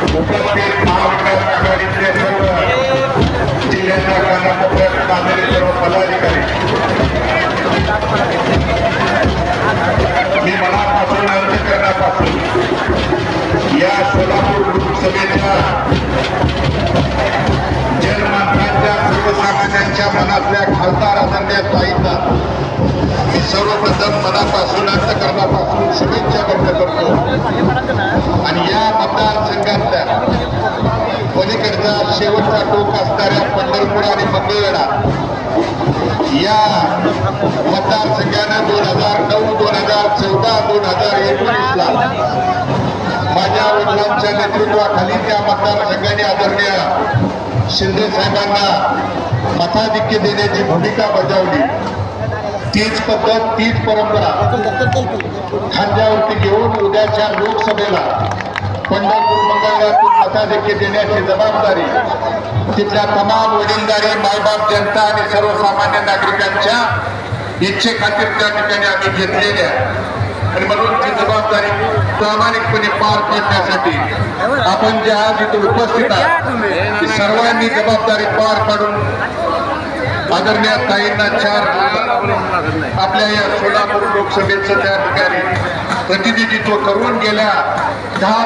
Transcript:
उपस्थित महाविकास आघाडीतले सर्व जिल्ह्याच्या कानाकोपऱ्यात बांधलेले सर्व पदाधिकारी मी मनापासून अर्ज करण्यापासून या सोलापूर लोकसभेच्या जनमानसांच्या सर्वसामान्यांच्या मनातल्या खासदार आदरणीय ताईंना मी सर्वप्रथम मनापासून अंतकरणापासून शुभेच्छा व्यक्त करतो. आणि या मतदारसंघातल्या पलीकडचा शेवटचा टोक असणाऱ्या पंढरपूर आणि मंगळवेढा. या मतदारसंघानं दोन हजार नऊ दोन हजार चौदा दोन हजार एकोणीसला माझ्या वडिलांच्या नेतृत्वाखाली त्या मतदारसंघाने आदरणीय शिंदे साहेबांना मताधिक्य देण्याची भूमिका बजावली. तीच पद्धत तीच परंपरा खांद्यावरती घेऊन उद्याच्या लोकसभेला पंढरपूर मंगळवारातून मताधिक्य देण्याची जबाबदारी तिथल्या तमाम वडीलधारी मायबाप जनता आणि सर्वसामान्य नागरिकांच्या इच्छेखातीर त्या ठिकाणी आम्ही घेतलेली आहे आणि म्हणून ती जबाबदारी प्रामाणिकपणे पार पाडण्यासाठी आपण जे आज इथे उपस्थित आहात सर्वांनी जबाबदारी पार पाडून आदरणीय ताईंना चार आपल्या या सोलापूर लोकसभेचं त्या ठिकाणी प्रतिनिधित्व करून गेल्या दहा